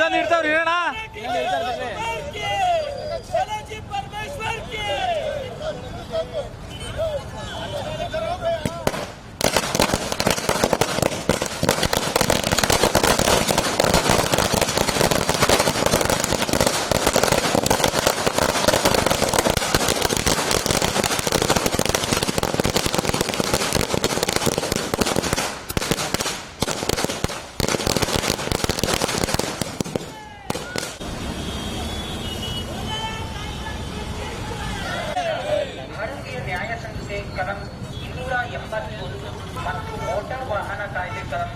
ಇದನ್ನ ಇರ್ತಾವ್ರಿ ಅಣ್ಣ ಪರಮೇಶ್ವರ್ ಕಲಂ ಇನ್ನೂರ ಎಂಬತ್ತೊಂದು ಮತ್ತು ಮೋಟಾರ್ ವಾಹನ ಕಾಯ್ದೆ ಕಲಂ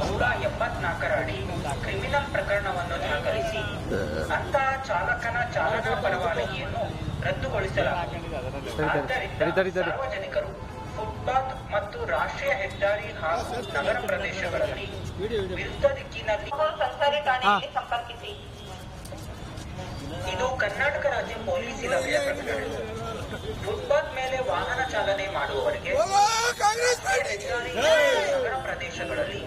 ನೂರ ಎಂಬತ್ನಾಲ್ಕರ ಅಡಿ ಕ್ರಿಮಿನಲ್ ಪ್ರಕರಣವನ್ನು ದಾಖಲಿಸಿ ಅಂತಹ ಚಾಲಕನ ಚಾಲನಾ ಪರವಾನಗಿಯನ್ನು ರದ್ದುಗೊಳಿಸಲಾಗಿದೆ ಸಾರ್ವಜನಿಕರು ಫುಟ್ಪಾತ್ ಮತ್ತು ರಾಷ್ಟ್ರೀಯ ಹೆದ್ದಾರಿ ಹಾಗೂ ನಗರ ಪ್ರದೇಶಗಳಲ್ಲಿ ವಿರುದ್ಧ ದಿಕ್ಕಿನಲ್ಲಿ ಸಂಚಾರಿ ಠಾಣೆಯಲ್ಲಿ ಸಂಪರ್ಕಿಸಿ. ಇದು ಕರ್ನಾಟಕ ರಾಜ್ಯ ಪೊಲೀಸ್ ಇಲಾಖೆಯ ಪ್ರಕರಣ. ಚಾಲನೆ ಮಾಡುವವರಿಗೆ ನಗರ ಪ್ರದೇಶಗಳಲ್ಲಿ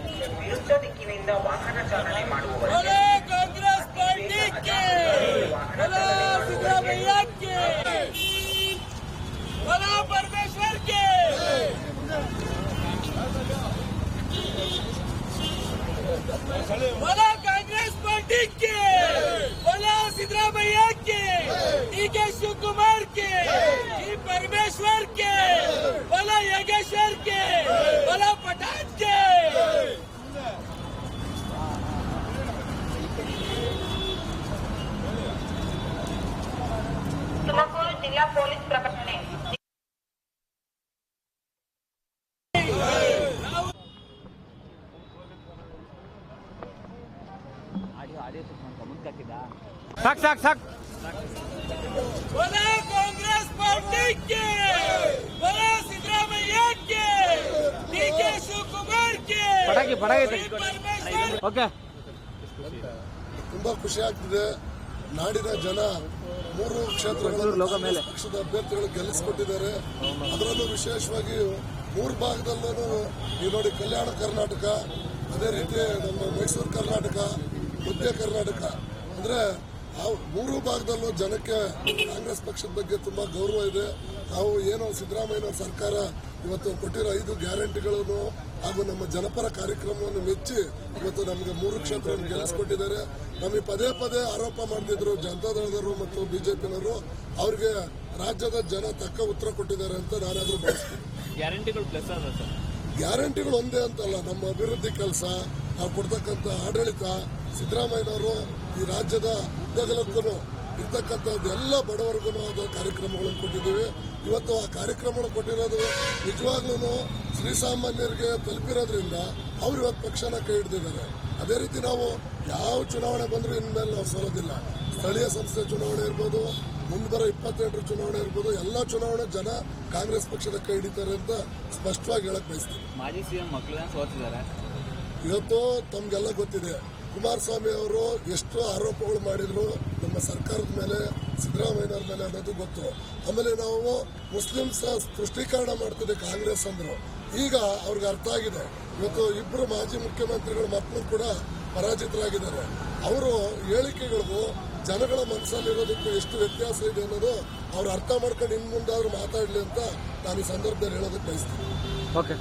ತುಮಕೂರು ಜಿಲ್ಲಾ ಪೊಲೀಸ್ ಪ್ರಕಟಣೆ ಸಾಕ್ ಸಾಕ್ ಸಾಕ್ बोला कांग्रेस पार्टी के बोला सिद्धरामैया के डी के शिव कुमार के ಪಟಾಕಿ ಪಟಾಕಿ श्री परमेश्वर ಓಕೆ ತುಂಬಾ ಖುಷಿ ಆಗ್ತಿದೆ ನಾಡಿನ ಜನ ಮೂರು ಕ್ಷೇತ್ರಗಳಲ್ಲಿ ಕಾಂಗ್ರೆಸ್ ಪಕ್ಷದ ಅಭ್ಯರ್ಥಿಗಳು ಗೆಲ್ಲಿಸಿಕೊಟ್ಟಿದ್ದಾರೆ. ಅದರಲ್ಲೂ ವಿಶೇಷವಾಗಿ ಮೂರು ಭಾಗದಲ್ಲೂ ಈ ನೋಡಿ ಕಲ್ಯಾಣ ಕರ್ನಾಟಕ ಅದೇ ರೀತಿ ನಮ್ಮ ಮೈಸೂರು ಕರ್ನಾಟಕ ಮಧ್ಯ ಕರ್ನಾಟಕ. ಅಂದ್ರೆ ಮೂರು ಭಾಗದಲ್ಲೂ ಜನಕ್ಕೆ ಕಾಂಗ್ರೆಸ್ ಪಕ್ಷದ ಬಗ್ಗೆ ತುಂಬಾ ಗೌರವ ಇದೆ. ನಾವು ಏನು ಸಿದ್ದರಾಮಯ್ಯ ಸರ್ಕಾರ ಇವತ್ತು ಕೊಟ್ಟಿರೋ ಐದು ಗ್ಯಾರಂಟಿಗಳನ್ನು ಹಾಗೂ ನಮ್ಮ ಜನಪರ ಕಾರ್ಯಕ್ರಮವನ್ನು ಮೆಚ್ಚಿ ಇವತ್ತು ನಮಗೆ ಮೂರು ಕ್ಷೇತ್ರವನ್ನು ಗೆಲ್ಲಿಸಿಕೊಟ್ಟಿದ್ದಾರೆ. ನಮಗೆ ಪದೇ ಪದೇ ಆರೋಪ ಮಾಡ್ತಿದ್ರು ಜನತಾದಳದವರು ಮತ್ತು ಬಿಜೆಪಿನವರು. ಅವ್ರಿಗೆ ರಾಜ್ಯದ ಜನ ತಕ್ಕ ಉತ್ತರ ಕೊಟ್ಟಿದ್ದಾರೆ ಅಂತ ನಾನಾದ್ರೂ ಭಾವಿಸ್ತೀನಿ. ಗ್ಯಾರಂಟಿಗಳು ಪ್ಲಸ್ ಅದ ಸರ್. ಗ್ಯಾರಂಟಿಗಳು ಒಂದೇ ಅಂತಲ್ಲ ನಮ್ಮ ಅಭಿವೃದ್ಧಿ ಕೆಲಸ ನಾವು ಕೊಡ್ತಕ್ಕಂಥ ಆಡಳಿತ ಸಿದ್ದರಾಮಯ್ಯನವರು ಈ ರಾಜ್ಯದ ಉದ್ದಗಲಕ್ಕೂ ಇರ್ತಕ್ಕಂಥದ್ದು ಎಲ್ಲ ಬಡವರಿಗೂ ಅದು ಕಾರ್ಯಕ್ರಮಗಳನ್ನು ಕೊಟ್ಟಿದ್ದೀವಿ. ಇವತ್ತು ಆ ಕಾರ್ಯಕ್ರಮಗಳನ್ನು ಕೊಟ್ಟಿರೋದು ನಿಜವಾಗ್ಲೂ ಶ್ರೀಸಾಮಾನ್ಯರಿಗೆ ತಲುಪಿರೋದ್ರಿಂದ ಅವ್ರು ಇವತ್ತು ಪಕ್ಷನ ಕೈ ಹಿಡಿದಿದ್ದಾರೆ. ಅದೇ ರೀತಿ ನಾವು ಯಾವ ಚುನಾವಣೆ ಬಂದರೂ ಇನ್ಮೇಲೆ ನಾವು ಸೋಲೋದಿಲ್ಲ. ಸ್ಥಳೀಯ ಸಂಸ್ಥೆ ಚುನಾವಣೆ ಇರ್ಬೋದು ಮುಂದೆ ಬರೋ ಇಪ್ಪತ್ತೆಂಟರ ಚುನಾವಣೆ ಇರ್ಬೋದು ಎಲ್ಲ ಚುನಾವಣೆ ಜನ ಕಾಂಗ್ರೆಸ್ ಪಕ್ಷದ ಕೈ ಹಿಡಿತಾರೆ ಅಂತ ಸ್ಪಷ್ಟವಾಗಿ ಹೇಳಕ್ ಬಯಸ್ತೀನಿ. ಇವತ್ತು ತಮ್ಗೆಲ್ಲ ಗೊತ್ತಿದೆ. ಕುಮಾರಸ್ವಾಮಿ ಅವರು ಎಷ್ಟು ಆರೋಪಗಳು ಮಾಡಿದ್ರು. ನಮ್ಮ ಸರ್ಕಾರದ ಮೇಲೆ ಸಿದ್ದರಾಮಯ್ಯನವ್ರ ಮೇಲೆ ಅನ್ನೋದು ಗೊತ್ತು. ಆಮೇಲೆ ನಾವು ಮುಸ್ಲಿಮ್ಸ್ ಸ್ಪಷ್ಟೀಕರಣ ಮಾಡ್ತಿದ್ದೆ ಕಾಂಗ್ರೆಸ್ ಅಂದರು. ಈಗ ಅವ್ರಿಗೆ ಅರ್ಥ ಆಗಿದೆ. ಇವತ್ತು ಇಬ್ಬರು ಮಾಜಿ ಮುಖ್ಯಮಂತ್ರಿಗಳ ಮಕ್ಕಳು ಕೂಡ ಪರಾಜಿತರಾಗಿದ್ದಾರೆ. ಅವರು ಹೇಳಿಕೆಗಳಿಗೂ ಜನಗಳ ಮನಸ್ಸಲ್ಲಿರೋದಕ್ಕೂ ಎಷ್ಟು ವ್ಯತ್ಯಾಸ ಇದೆ ಅನ್ನೋದು ಅವ್ರು ಅರ್ಥ ಮಾಡ್ಕೊಂಡು ಇನ್ನು ಮುಂದಾದ್ರೂ ಮಾತಾಡಲಿ ಅಂತ ನಾನು ಈ ಸಂದರ್ಭದಲ್ಲಿ ಹೇಳೋದಕ್ಕೆ ಬಯಸ್ತೀನಿ. ಓಕೆ.